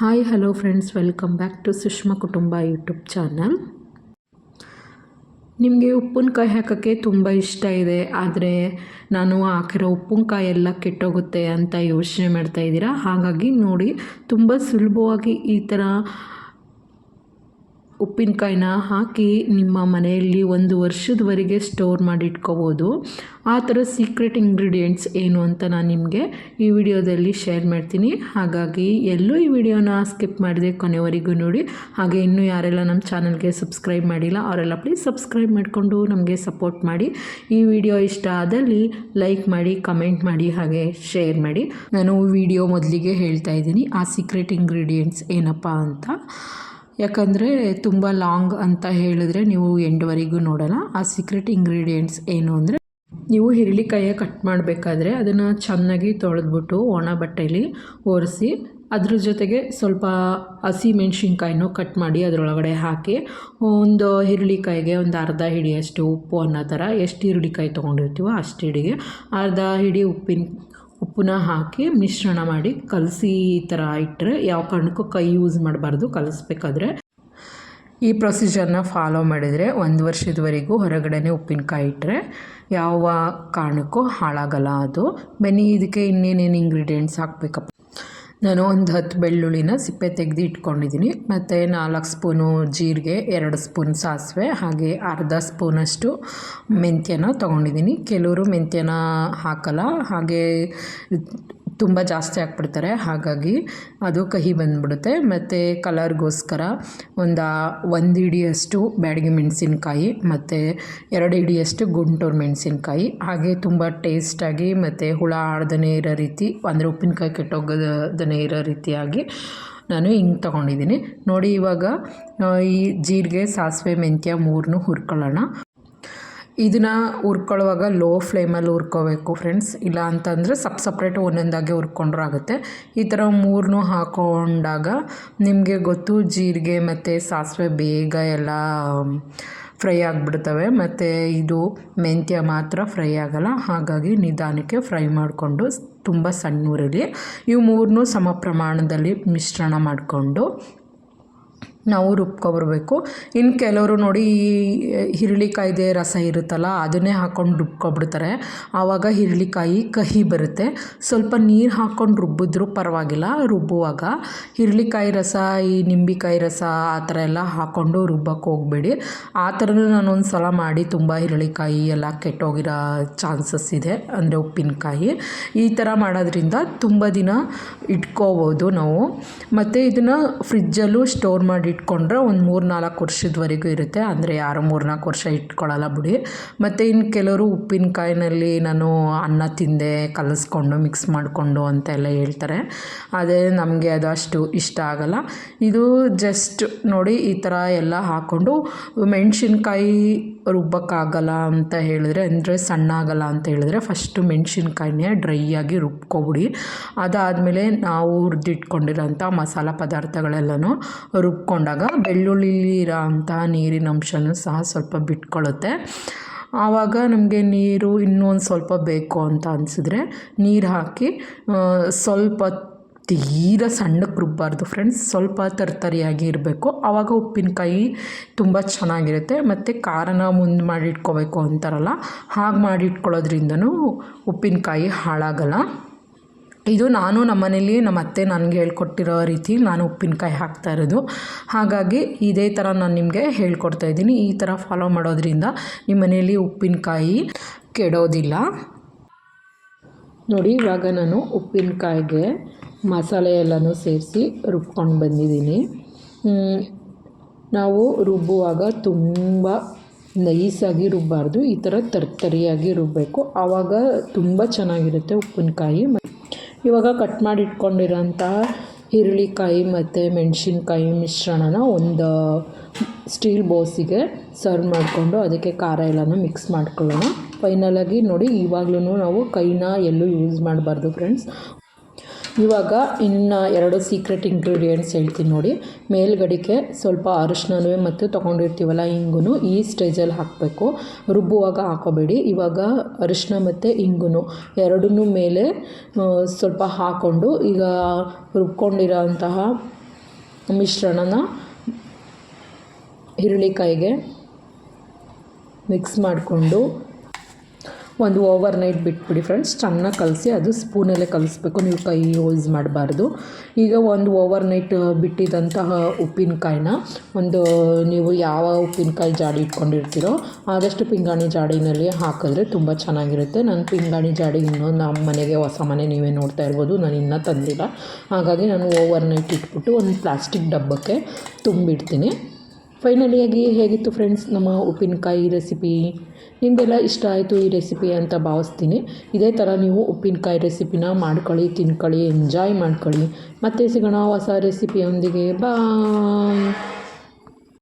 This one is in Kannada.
Hi hello friends welcome back to Sushma Kutumba YouTube channel ನಿಮಗೆ ಉಪ್ಪಿನಕಾಯಿ ಹಾಕೋಕ್ಕೆ ತುಂಬ ಇಷ್ಟ ಇದೆ, ಆದರೆ ನಾನು ಹಾಕಿರೋ ಉಪ್ಪಿನಕಾಯಿ ಎಲ್ಲ ಕೆಟ್ಟೋಗುತ್ತೆ ಅಂತ ಯೋಚನೆ ಮಾಡ್ತಾ ಇದ್ದೀರಾ? ಹಾಗಾಗಿ ನೋಡಿ, ತುಂಬ ಸುಲಭವಾಗಿ ಈ ಥರ ಉಪ್ಪಿನಕಾಯಿನ ಹಾಕಿ ನಿಮ್ಮ ಮನೆಯಲ್ಲಿ ಒಂದು ವರ್ಷದವರೆಗೆ ಸ್ಟೋರ್ ಮಾಡಿ ಇಟ್ಕೋಬೋದು ಆ ಥರ ಸೀಕ್ರೆಟ್ ಇಂಗ್ರೀಡಿಯೆಂಟ್ಸ್ ಏನು ಅಂತ ನಾನು ನಿಮಗೆ ಈ ವಿಡಿಯೋದಲ್ಲಿ ಶೇರ್ ಮಾಡ್ತೀನಿ. ಹಾಗಾಗಿ ಎಲ್ಲೂ ಈ ವಿಡಿಯೋನ ಸ್ಕಿಪ್ ಮಾಡಿದೆ ಕೊನೆವರೆಗೂ ನೋಡಿ. ಹಾಗೆ ಇನ್ನೂ ಯಾರೆಲ್ಲ ನಮ್ಮ ಚಾನಲ್ಗೆ ಸಬ್ಸ್ಕ್ರೈಬ್ ಮಾಡಿಲ್ಲ, ಅವರೆಲ್ಲ ಪ್ಲೀಸ್ ಸಬ್ಸ್ಕ್ರೈಬ್ ಮಾಡಿಕೊಂಡು ನಮಗೆ ಸಪೋರ್ಟ್ ಮಾಡಿ. ಈ ವಿಡಿಯೋ ಇಷ್ಟ ಆದಲ್ಲಿ ಲೈಕ್ ಮಾಡಿ ಕಮೆಂಟ್ ಮಾಡಿ, ಹಾಗೆ ಶೇರ್ ಮಾಡಿ. ನಾನು ವಿಡಿಯೋ ಮೊದಲಿಗೆ ಹೇಳ್ತಾ ಇದ್ದೀನಿ, ಆ ಸೀಕ್ರೆಟ್ ಇಂಗ್ರೀಡಿಯೆಂಟ್ಸ್ ಏನಪ್ಪ ಅಂತ. ಯಾಕಂದರೆ ತುಂಬ ಲಾಂಗ್ ಅಂತ ಹೇಳಿದ್ರೆ ನೀವು ಎಂಡ್ವರೆಗೂ ನೋಡೋಲ್ಲ. ಆ ಸೀಕ್ರೆಟ್ ಇಂಗ್ರೀಡಿಯೆಂಟ್ಸ್ ಏನು ಅಂದರೆ ನೀವು ಹಿರಳಿಕಾಯಿಯ ಕಟ್ ಮಾಡಬೇಕಾದ್ರೆ ಅದನ್ನು ಚೆನ್ನಾಗಿ ತೊಳೆದ್ಬಿಟ್ಟು ಒಣ ಬಟ್ಟೆಯಲ್ಲಿ ಒರೆಸಿ ಅದ್ರ ಜೊತೆಗೆ ಸ್ವಲ್ಪ ಹಸಿ ಮೆಣಸಿನ್ಕಾಯಿನೂ ಕಟ್ ಮಾಡಿ ಅದರೊಳಗಡೆ ಹಾಕಿ ಒಂದು ಹಿರಳಿಕಾಯಿಗೆ ಒಂದು ಅರ್ಧ ಹಿಡಿಯಷ್ಟು ಉಪ್ಪು ಅನ್ನೋ ಥರ ಎಷ್ಟು ಹಿರಳಿಕಾಯಿ ತೊಗೊಂಡಿರ್ತೀವೋ ಅಷ್ಟು ಹಿಡಿಗೆ ಅರ್ಧ ಹಿಡಿ ಉಪ್ಪಿನ ಉಪ್ಪನ್ನ ಹಾಕಿ ಮಿಶ್ರಣ ಮಾಡಿ ಕಲಸಿ ಈ ಥರ ಇಟ್ಟರೆ ಯಾವ ಕಾರಣಕ್ಕೂ ಕೈ ಯೂಸ್ ಮಾಡಬಾರ್ದು, ಕಲಿಸ್ಬೇಕಾದ್ರೆ. ಈ ಪ್ರೊಸೀಜರ್ನ ಫಾಲೋ ಮಾಡಿದರೆ ಒಂದು ವರ್ಷದವರೆಗೂ ಹೊರಗಡೆನೇ ಉಪ್ಪಿನಕಾಯಿ ಇಟ್ಟರೆ ಯಾವ ಕಾರಣಕ್ಕೂ ಹಾಳಾಗಲ್ಲ ಅದು. ಬನ್ನಿ, ಇದಕ್ಕೆ ಇನ್ನೇನೇನು ಇಂಗ್ರೀಡಿಯೆಂಟ್ಸ್ ಹಾಕಬೇಕಪ್ಪ. ನಾನು ಒಂದು ಹತ್ತು ಬೆಳ್ಳುಳ್ಳಿನ ಸಿಪ್ಪೆ ತೆಗೆದು ಇಟ್ಕೊಂಡಿದ್ದೀನಿ. ಮತ್ತು ನಾಲ್ಕು ಸ್ಪೂನು ಜೀರಿಗೆ, ಎರಡು ಸ್ಪೂನ್ ಸಾಸಿವೆ, ಹಾಗೆ ಅರ್ಧ ಸ್ಪೂನಷ್ಟು ಮೆಂತ್ಯನ ತೊಗೊಂಡಿದ್ದೀನಿ. ಕೆಲವರು ಮೆಂತ್ಯನ ಹಾಕಲ್ಲ. ಹಾಗೆ ತುಂಬ ಜಾಸ್ತಿ ಹಾಕ್ಬಿಡ್ತಾರೆ. ಹಾಗಾಗಿ ಅದು ಕಹಿ ಬಂದ್ಬಿಡುತ್ತೆ. ಮತ್ತು ಕಲರ್ಗೋಸ್ಕರ ಒಂದು ಒಂದು ಹಿಡಿಯಷ್ಟು ಬ್ಯಾಡಗಿ ಮೆಣಸಿನ್ಕಾಯಿ, ಮತ್ತು ಎರಡು ಹಿಡಿಯಷ್ಟು ಗುಂಟೂರು ಮೆಣಸಿನ್ಕಾಯಿ. ಹಾಗೆ ತುಂಬ ಟೇಸ್ಟಾಗಿ ಮತ್ತು ಹುಳ ಆಡ್ದೇ ಇರೋ ರೀತಿ, ಅಂದರೆ ಉಪ್ಪಿನಕಾಯಿ ಕೆಟ್ಟೋಗದೇ ಇರೋ ರೀತಿಯಾಗಿ ನಾನು ಹಿಂಗೆ ತೊಗೊಂಡಿದ್ದೀನಿ. ನೋಡಿ ಇವಾಗ ಈ ಜೀರಿಗೆ, ಸಾಸಿವೆ, ಮೆಂತ್ಯ ಮೂರನ್ನೂ ಹುರ್ಕೊಳ್ಳೋಣ. ಇದನ್ನು ಹುರ್ಕೊಳ್ಳುವಾಗ ಲೋ ಫ್ಲೇಮಲ್ಲಿ ಹುರ್ಕೋಬೇಕು ಫ್ರೆಂಡ್ಸ್ ಇಲ್ಲ ಅಂತಂದರೆ ಸಪ್ ಸಪ್ರೇಟ್ ಒಂದೊಂದಾಗೆ ಹುರ್ಕೊಂಡ್ರೂ ಆಗುತ್ತೆ. ಈ ಥರ ಮೂರನ್ನು ಹಾಕೊಂಡಾಗ ನಿಮಗೆ ಗೊತ್ತು ಜೀರಿಗೆ ಮತ್ತು ಸಾಸಿವೆ ಬೇಗ ಎಲ್ಲ ಫ್ರೈ ಆಗಿಬಿಡ್ತವೆ. ಮತ್ತು ಇದು ಮೆಂತ್ಯ ಮಾತ್ರ ಫ್ರೈ ಆಗೋಲ್ಲ. ಹಾಗಾಗಿ ನಿಧಾನಕ್ಕೆ ಫ್ರೈ ಮಾಡಿಕೊಂಡು ತುಂಬ ಸಣ್ಣ ಊರಲ್ಲಿ ಇವು ಮೂರನ್ನೂ ಸಮ ಪ್ರಮಾಣದಲ್ಲಿ ಮಿಶ್ರಣ ಮಾಡಿಕೊಂಡು ನಾವು ರುಬ್ಕೊಬರ್ಬೇಕು. ಇನ್ನು ಕೆಲವರು ನೋಡಿ ಈ ಹಿರಳಿಕಾಯ್ದೆ ರಸ ಇರುತ್ತಲ್ಲ, ಅದನ್ನೇ ಹಾಕ್ಕೊಂಡು ರುಬ್ಕೊಬಿಡ್ತಾರೆ. ಆವಾಗ ಹಿರಳಿಕಾಯಿ ಕಹಿ ಬರುತ್ತೆ. ಸ್ವಲ್ಪ ನೀರು ಹಾಕ್ಕೊಂಡು ರುಬ್ಬಿದ್ರೂ ಪರವಾಗಿಲ್ಲ. ರುಬ್ಬುವಾಗ ಹಿರಳಿಕಾಯಿ ರಸ, ಈ ನಿಂಬೆಕಾಯಿ ರಸ ಆ ಥರ ಎಲ್ಲ ಹಾಕ್ಕೊಂಡು ರುಬ್ಬಕ್ಕೆ ಹೋಗಬೇಡಿ. ಆ ಥರನೂ ನಾನು ಒಂದು ಸಲ ಮಾಡಿ ತುಂಬ ಹಿರಳಿಕಾಯಿ ಎಲ್ಲ ಕೆಟ್ಟೋಗಿರೋ ಚಾನ್ಸಸ್ ಇದೆ. ಅಂದರೆ ಉಪ್ಪಿನಕಾಯಿ. ಈ ಥರ ಮಾಡೋದ್ರಿಂದ ತುಂಬ ದಿನ ಇಟ್ಕೋಬೋದು ನಾವು. ಮತ್ತು ಇದನ್ನು ಫ್ರಿಜ್ಜಲ್ಲೂ ಸ್ಟೋರ್ ಮಾಡಿ ಇಟ್ಕೊಂಡ್ರೆ ಒಂದು ಮೂರು ನಾಲ್ಕು ವರ್ಷದವರೆಗೂ ಇರುತ್ತೆ. ಅಂದರೆ ಯಾರು ಮೂರು ನಾಲ್ಕು ವರ್ಷ ಇಟ್ಕೊಳ್ಳಲ್ಲ ಬಿಡಿ. ಮತ್ತು ಇನ್ನು ಕೆಲವರು ಉಪ್ಪಿನಕಾಯಿನಲ್ಲಿ ನಾನು ಅನ್ನ ತಿಂದೆ, ಕಲಸ್ಕೊಂಡು ಮಿಕ್ಸ್ ಮಾಡಿಕೊಂಡು ಅಂತೆಲ್ಲ ಹೇಳ್ತಾರೆ. ಅದೇ ನಮಗೆ ಅದು ಅಷ್ಟು ಇಷ್ಟ ಆಗಲ್ಲ. ಇದು ಜಸ್ಟ್ ನೋಡಿ ಈ ಥರ ಎಲ್ಲ ಹಾಕ್ಕೊಂಡು ಮೆಣಸಿನ್ಕಾಯಿ ರುಬ್ಬಕ್ಕಾಗಲ್ಲ ಅಂತ ಹೇಳಿದ್ರೆ, ಅಂದರೆ ಸಣ್ಣ ಆಗಲ್ಲ ಅಂತ ಹೇಳಿದ್ರೆ ಫಸ್ಟು ಮೆಣಸಿನ್ಕಾಯಿನೇ ಡ್ರೈ ಆಗಿ ರುಬ್ಕೊಬಿಡಿ. ಅದಾದಮೇಲೆ ನಾವು ಹುರಿದಿಟ್ಕೊಂಡಿರೋಂಥ ಮಸಾಲ ಪದಾರ್ಥಗಳೆಲ್ಲನೂ ರುಬ್ಕೊಂಡಾಗ ಬೆಳ್ಳುಳ್ಳಿಲಿರೋ ಅಂಥ ನೀರಿನ ಅಂಶನೂ ಸಹ ಸ್ವಲ್ಪ ಬಿಟ್ಕೊಳ್ಳುತ್ತೆ ಆವಾಗ ನಮಗೆ ನೀರು ಇನ್ನೂ ಒಂದು ಸ್ವಲ್ಪ ಬೇಕು ಅಂತ ಅನಿಸಿದ್ರೆ ನೀರು ಹಾಕಿ ಸ್ವಲ್ಪ ತೀರ ಸಣ್ಣಕ್ಕೆ ರುಬ್ಬಾರ್ದು ಫ್ರೆಂಡ್ಸ್ ಸ್ವಲ್ಪ ತರ್ತರಿಯಾಗಿ ಇರಬೇಕು. ಆವಾಗ ಉಪ್ಪಿನಕಾಯಿ ತುಂಬ ಚೆನ್ನಾಗಿರುತ್ತೆ. ಮತ್ತು ಖಾರನ ಮುಂದೆ ಮಾಡಿಟ್ಕೋಬೇಕು ಅಂತಾರಲ್ಲ, ಹಾಗೆ ಮಾಡಿಟ್ಕೊಳ್ಳೋದ್ರಿಂದನೂ ಉಪ್ಪಿನಕಾಯಿ ಹಾಳಾಗಲ್ಲ. ಇದು ನಾನು ನಮ್ಮ ಮನೇಲಿ ನಮ್ಮ ಅತ್ತೆ ನನಗೆ ಹೇಳ್ಕೊಟ್ಟಿರೋ ರೀತಿ ನಾನು ಉಪ್ಪಿನಕಾಯಿ ಹಾಕ್ತಾ ಇರೋದು. ಹಾಗಾಗಿ ಇದೇ ಥರ ನಾನು ನಿಮಗೆ ಹೇಳ್ಕೊಡ್ತಾ ಇದ್ದೀನಿ. ಈ ಥರ ಫಾಲೋ ಮಾಡೋದ್ರಿಂದ ನಿಮ್ಮ ಮನೇಲಿ ಉಪ್ಪಿನಕಾಯಿ ಕೆಡೋದಿಲ್ಲ. ನೋಡಿ, ಇವಾಗ ನಾನು ಉಪ್ಪಿನಕಾಯಿಗೆ ಮಸಾಲೆ ಎಲ್ಲನೂ ಸೇರಿಸಿ ರುಬ್ಕೊಂಡು ಬಂದಿದ್ದೀನಿ. ನಾವು ರುಬ್ಬುವಾಗ ತುಂಬ ನೈಸಾಗಿ ರುಬ್ಬಾರ್ದು. ಈ ಥರ ತರ್ತರಿಯಾಗಿ ರುಬ್ಬಬೇಕು ಆವಾಗ ತುಂಬ ಚೆನ್ನಾಗಿರುತ್ತೆ ಉಪ್ಪಿನಕಾಯಿ. ಇವಾಗ ಕಟ್ ಮಾಡಿ ಇಟ್ಕೊಂಡಿರೋಂಥ ಈರುಳ್ಳಿಕಾಯಿ ಮತ್ತು ಮೆಣಸಿನ್ಕಾಯಿ ಮಿಶ್ರಣನ ಒಂದು ಸ್ಟೀಲ್ ಬೋಸಿಗೆ ಸರ್ವ್ ಮಾಡಿಕೊಂಡು ಅದಕ್ಕೆ ಖಾರ ಎಲ್ಲನೂ ಮಿಕ್ಸ್ ಮಾಡ್ಕೊಳ್ಳೋಣ. ಫೈನಲಾಗಿ ನೋಡಿ ಇವಾಗಲೂ ನಾವು ಕೈನ ಎಲ್ಲೂ ಯೂಸ್ ಮಾಡಬಾರ್ದು ಫ್ರೆಂಡ್ಸ್ ಇವಾಗ ಇನ್ನು ಎರಡು ಸೀಕ್ರೆಟ್ ಇಂಗ್ರೀಡಿಯೆಂಟ್ಸ್ ಹೇಳ್ತೀನಿ ನೋಡಿ. ಮೇಲ್ಗಡಿಕೆ ಸ್ವಲ್ಪ ಅರಿಶಿನವೇ ಮತ್ತು ತೊಗೊಂಡಿರ್ತೀವಲ್ಲ ಇಂಗು ಈ ಸ್ಟೇಜಲ್ಲಿ ಹಾಕಬೇಕು. ರುಬ್ಬುವಾಗ ಹಾಕೋಬೇಡಿ. ಇವಾಗ ಅರಿಶಿನ ಮತ್ತು ಇಂಗು ಎರಡನ್ನೂ ಮೇಲೆ ಸ್ವಲ್ಪ ಹಾಕ್ಕೊಂಡು ಈಗ ರುಬ್ಕೊಂಡಿರೋ ಅಂತಹ ಮಿಶ್ರಣನ ಈರುಳ್ಳಿಕಾಯಿಗೆ ಮಿಕ್ಸ್ ಮಾಡಿಕೊಂಡು ಒಂದು ಓವರ್ ನೈಟ್ ಬಿಟ್ಬಿಡಿ ಫ್ರೆಂಡ್ಸ್ ಚೆನ್ನಾಗಿ ಕಲಸಿ ಅದು ಸ್ಪೂನಲ್ಲೇ ಕಲಿಸ್ಬೇಕು. ನೀವು ಕೈ ಯೂಸ್ ಮಾಡಬಾರ್ದು. ಈಗ ಒಂದು ಓವರ್ ನೈಟ್ ಬಿಟ್ಟಿದ್ದಂತಹ ಉಪ್ಪಿನಕಾಯಿನ ಒಂದು, ನೀವು ಯಾವ ಉಪ್ಪಿನಕಾಯಿ ಜಾಡಿ ಇಟ್ಕೊಂಡಿರ್ತೀರೋ ಆದಷ್ಟು ಪಿಂಗಾಣಿ ಜಾಡಿನಲ್ಲಿ ಹಾಕಿದ್ರೆ ತುಂಬ ಚೆನ್ನಾಗಿರುತ್ತೆ. ನಾನು ಪಿಂಗಾಣಿ ಜಾಡಿ ಇನ್ನೂ ನಮ್ಮ ಮನೆಗೆ, ಹೊಸ ಮನೆ ನೀವೇ ನೋಡ್ತಾ ಇರ್ಬೋದು. ನಾನು ಇನ್ನೂ ತಂದಿಲ್ಲ. ಹಾಗಾಗಿ ನಾನು ಓವರ್ ನೈಟ್ ಇಟ್ಬಿಟ್ಟು ಒಂದು ಪ್ಲಾಸ್ಟಿಕ್ ಡಬ್ಬಕ್ಕೆ ತುಂಬಿಡ್ತೀನಿ. ಫೈನಲಿಯಾಗಿ ಹೇಗಿತ್ತು ಫ್ರೆಂಡ್ಸ್ ನಮ್ಮ ಉಪ್ಪಿನಕಾಯಿ ರೆಸಿಪಿ ನಿಮಗೆಲ್ಲ ಇಷ್ಟ ಆಯಿತು ಈ ರೆಸಿಪಿ ಅಂತ ಭಾವಿಸ್ತೀನಿ. ಇದೇ ಥರ ನೀವು ಉಪ್ಪಿನಕಾಯಿ ರೆಸಿಪಿನ ಮಾಡ್ಕೊಳ್ಳಿ, ತಿನ್ಕೊಳ್ಳಿ ಎಂಜಾಯ್ ಮಾಡ್ಕೊಳ್ಳಿ. ಮತ್ತೆ ಸಿಗೋಣ ಹೊಸ ರೆಸಿಪಿಯೊಂದಿಗೆ ಬಾಯ್